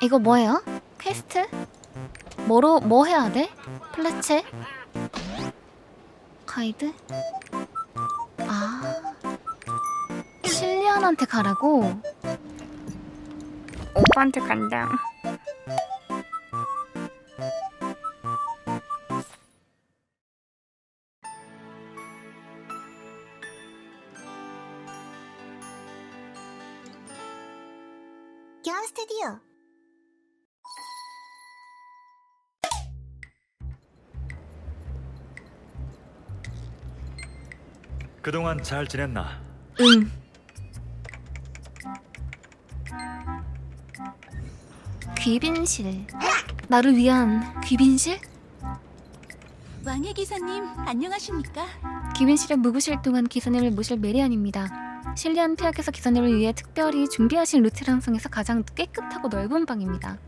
이거 뭐예요? 퀘스트? 뭐로 뭐 해야 돼? 플래체? 가이드? 아 실리안한테 가라고? 오빠한테 간다. 스튜디오 그동안 잘 지냈나? 응. 귀빈실. 나를 위한 귀빈실? 왕의 기사님 안녕하십니까? 귀빈실에 묵으실 동안 기사님을 모실 메리안입니다. 실리안 폐하께서 기사님을 위해 특별히 준비하신 루테를 형성해서 가장 깨끗하고 넓은 방입니다.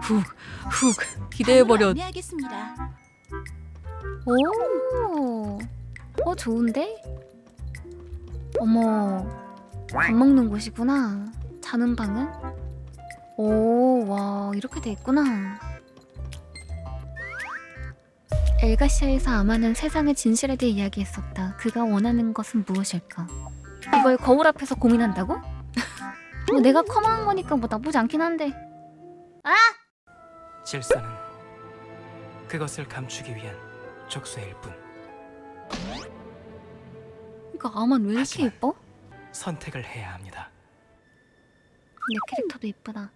훅, 훅, 기대해버려. 안내하겠습니다. 오, 어 좋은데? 어머, 밥 먹는 곳이구나. 자는 방은? 오, 와 이렇게 돼 있구나. 엘가시아에서 아마는 세상의 진실에 대해 이야기했었다. 그가 원하는 것은 무엇일까? 이걸 거울 앞에서 고민한다고? 뭐 내가 커마한 거니까 뭐 나쁘지 않긴 한데. 질서는 그것을 감추기 위한 족쇄일 뿐 이거 아만 왜 이렇게 하지만- 예뻐? 선택을 해야 합니다. 내 캐릭터도 이쁘다.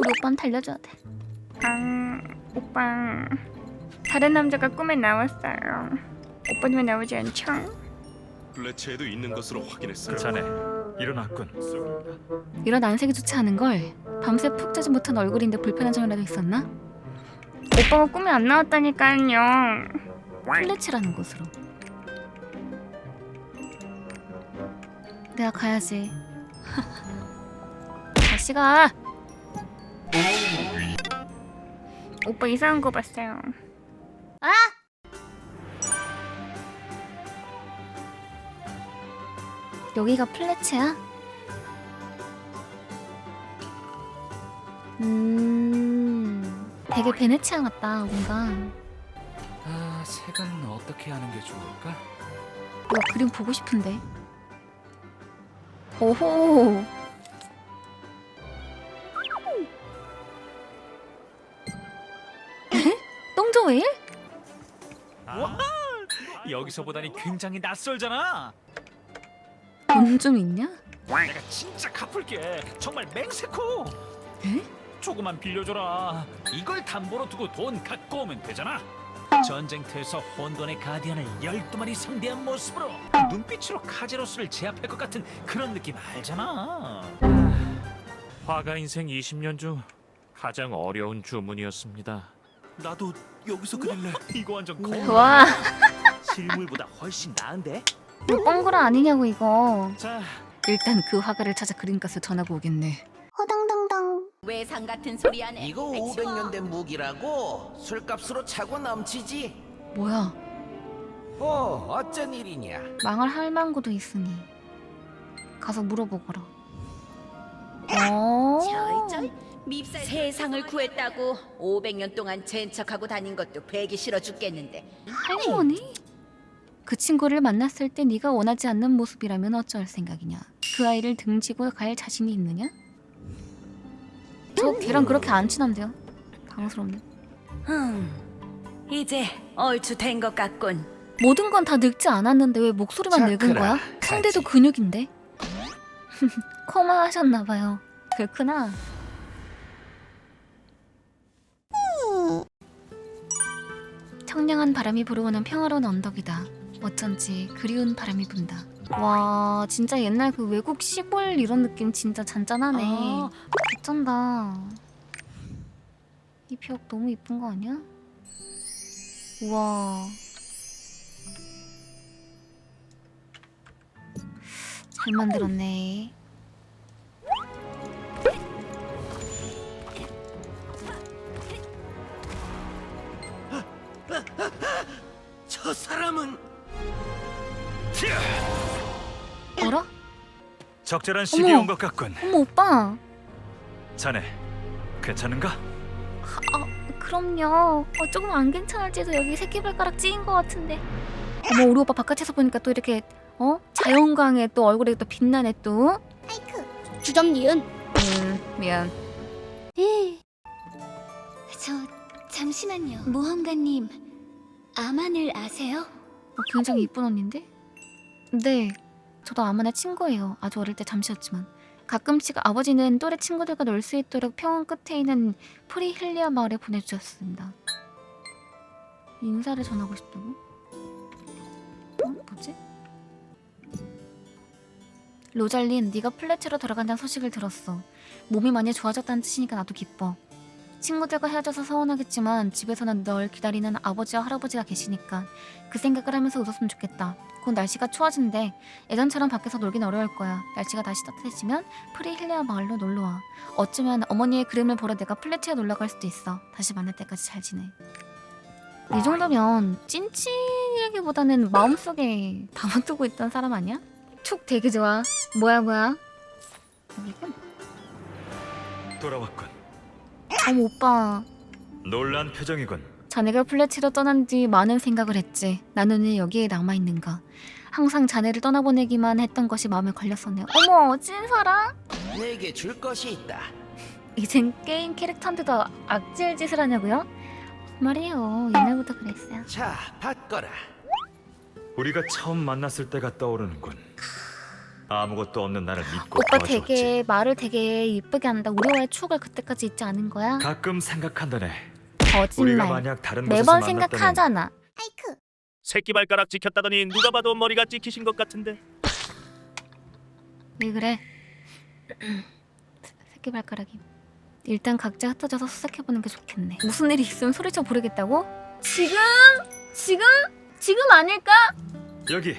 우리 오빠는 달려줘야 돼. 아, 오빠. 다른 남자가 꿈에 나왔어요. 오빠는 왜 나오지 않죠? 플래체에도 있는 것으로 확인했어요. 자네 일어났군. 이런 안색이 좋지 않은 걸 밤새 푹 자지 못한 얼굴인데 불편한 점이라도 있었나? 오빠가 꿈에 안 나왔다니까요. 플래치라는 곳으로. 내가 가야지. 다시 가. 오빠 이상한 거 봤어요. 아! 여기가 플래치야? 음, 되게 베네치아 같다 뭔가. 아, 색은 어떻게 하는 게 좋을까? 와 그림 보고 싶은데. 오호. 에? 똥조웨일? 여기서 보다니 굉장히 낯설잖아. 돈 좀 있냐? 내가 진짜 갚을게. 정말 맹세코. 에? 조금만 빌려줘라. 이걸 담보로 두고 돈 갖고 오면 되잖아. 전쟁터에서 혼돈의 가디언을 12마리 상대한 모습으로 눈빛으로 카제로스를 제압할 것 같은 그런 느낌 알잖아. 화가 인생 20년 중 가장 어려운 주문이었습니다. 나도 여기서 그릴래. 이거 완전 거울. 와, 실물보다 훨씬 나은데? 이거 뻥구라 아니냐고 이거. 자, 일단 그 화가를 찾아 그림값을 전하고 오겠네. 외상 같은 소리 하네. 이거 아이, 추워. 500년 된 무기라고 술값으로 차고 넘치지. 뭐야? 어, 어쩐 일이냐? 망할 할망구도 있으니 가서 물어보거라. 어. 밉살 세상을 구했다고 500년 동안 젠척하고 다닌 것도 배기 싫어 죽겠는데 할머니? 그 친구를 만났을 때 네가 원하지 않는 모습이라면 어쩔 생각이냐? 그 아이를 등지고 갈 자신이 있느냐? 저 걔랑 그렇게 안 친한데요? 당스럽네. 흠 이제 얼추 된 것 같군 모든 건 다 늙지 않았는데 왜 목소리만 늙은 자크라, 거야? 상대도. 근육인데. 코마 하셨나봐요. 그렇구나. 청량한 바람이 불어오는 평화로운 언덕이다. 어쩐지 그리운 바람이 분다. 와 진짜 옛날 그 외국 시골 이런 느낌 진짜 잔잔하네. 아. 어쩐다. 이 벽 너무 이쁜 거 아니야? 우와. 잘 만들었네. 적절한 시기에 어머. 온 것 같군. 어머 오빠. 자네 괜찮은가? 그럼요. 어, 조금 안 괜찮을지도 여기 새끼발가락 찌인 것 같은데. 어머 우리 오빠 바깥에서 보니까 또 이렇게 어 자연광에 또 얼굴에 또 빛나네 또. 아이쿠. 주점 니은 음 미안. 저 잠시만요 모험가님 아만을 아세요? 어, 굉장히 이쁜 언니인데? 네. 저도 아마네 친구예요. 아주 어릴 때 잠시였지만. 가끔씩 아버지는 또래 친구들과 놀 수 있도록 평원 끝에 있는 프리힐리아 마을에 보내주셨습니다. 인사를 전하고 싶다고? 어? 뭐지? 로잘린, 네가 플래츠로 돌아간다는 소식을 들었어. 몸이 많이 좋아졌다는 뜻이니까 나도 기뻐. 친구들과 헤어져서 서운하겠지만 집에서는 널 기다리는 아버지와 할아버지가 계시니까 그 생각을 하면서 웃었으면 좋겠다. 곧 날씨가 추워진대. 예전처럼 밖에서 놀긴 어려울 거야. 날씨가 다시 따뜻해지면 프리힐리아 마을로 놀러와. 어쩌면 어머니의 그림을 보러 내가 플래츠에 놀러 갈 수도 있어. 다시 만날 때까지 잘 지내. 이 정도면 찐찐이라기보다는 마음속에 담아두고 있던 사람 아니야? 촉 되게 좋아. 뭐야 뭐야? 여기군. 돌아왔군. 어머 오빠. 놀란 표정이군. 자네가 플래치로 떠난 뒤 많은 생각을 했지. 나는 왜 여기에 남아 있는가. 항상 자네를 떠나보내기만 했던 것이 마음에 걸렸었네. 어머, 찐사랑? 내게 줄 것이 있다. 이젠 게임 캐릭터인데도 악질 짓을 하냐고요? 말이에요. 옛날부터 그랬어요. 자, 받거라. 우리가 처음 만났을 때가 떠오르는군. 아무것도 없는 나를 믿고 오빠 도와줬지. 되게 말을 되게 이쁘게 한다. 우리와의 추억을 그때까지 잊지 않은 거야? 가끔 생각한다네. 우리가 거짓말. 만약 다른 곳에서 매번 만났다면 생각하잖아. 아이쿠. 새끼 발가락 찍혔다더니 누가 봐도 머리가 찍히신 것 같은데. 왜 그래? 새끼 발가락이. 일단 각자 흩어져서 수색해보는 게 좋겠네. 무슨 일이 있으면 소리쳐 부르겠다고? 지금? 지금? 지금 아닐까? 여기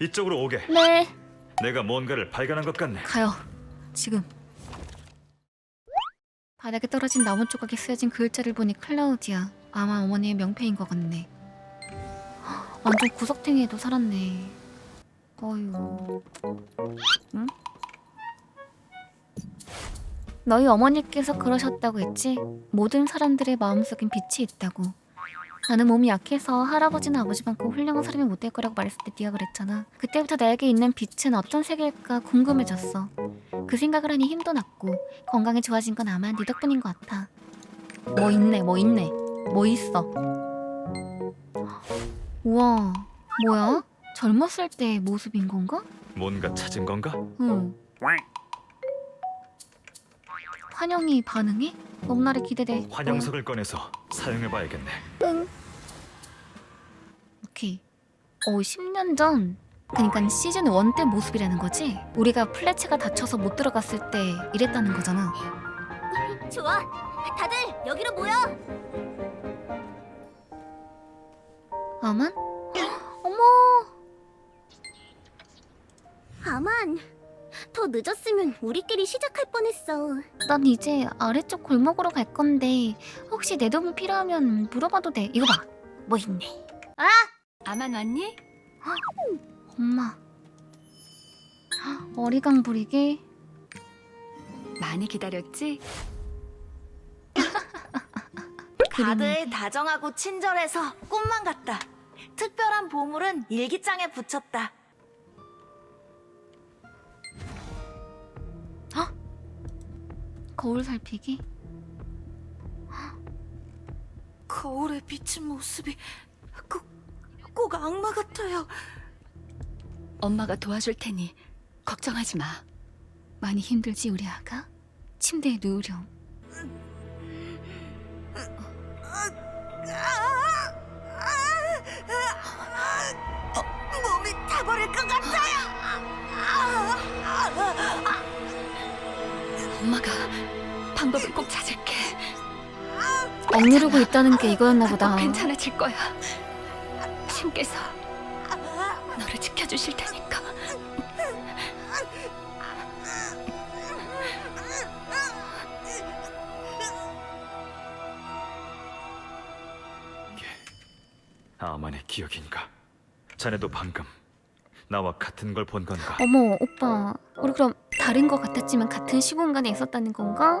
이쪽으로 오게. 네. 내가 뭔가를 발견한 것 같네. 가요. 지금. 바닥에 떨어진 나무 조각에 쓰여진 글자를 보니 클라우디아. 아마 어머니의 명패인 것 같네. 헉, 완전 구석탱이에도 살았네. 어휴. 응? 너희 어머니께서 그러셨다고 했지? 모든 사람들의 마음속엔 빛이 있다고. 나는 몸이 약해서 할아버지나 아버지만큼 훌륭한 사람이 못 될 거라고 말했을 때 네가 그랬잖아. 그때부터 나에게 있는 빛은 어떤 색일까 궁금해졌어. 그 생각을 하니 힘도 났고 건강이 좋아진 건 아마 네 덕분인 것 같아. 뭐 있네, 뭐 있네, 뭐 있어. 우와, 뭐야? 젊었을 때의 모습인 건가? 뭔가 찾은 건가? 응. 환영이 반응해? 너무나를 기대돼. 환영석을 꺼내서 사용해봐야겠네. 응. 오케이. 어, 10년 전. 그니까 시즌 1 때 모습이라는 거지? 우리가 플래츠가 다쳐서 못 들어갔을 때 이랬다는 거잖아. 좋아. 다들 여기로 모여. 아만? 어머, 아만. 더 늦었으면 우리끼리 시작할 뻔했어. 난 이제 아래쪽 골목으로 갈 건데 혹시 내 도움이 필요하면 물어봐도 돼. 이거 봐. 뭐 있네. 아 만 왔니? 엄마. 어리광 부리게 많이 기다렸지? 다들 다정하고 친절해서 꿈만 같다. 특별한 보물은 일기장에 붙였다. 거울 살피기? 거울에 비친 모습이 꼭, 꼭 악마 같아요. 엄마가 도와줄 테니 걱정하지 마. 많이 힘들지 우리 아가? 침대에 누우렴. 몸이 타버릴 것 같아요. 엄마가 방법을 꼭 찾을게. 억누르고 있다는 게 이거였나 보다. 꼭 괜찮아질 거야. 신께서 너를 지켜주실 테니까. 아만의 기억인가? 자네도 방금 나와 같은 걸 본 건가? 어머 오빠 우리 그럼 다른 것 같았지만 같은 시공간에 있었다는 건가?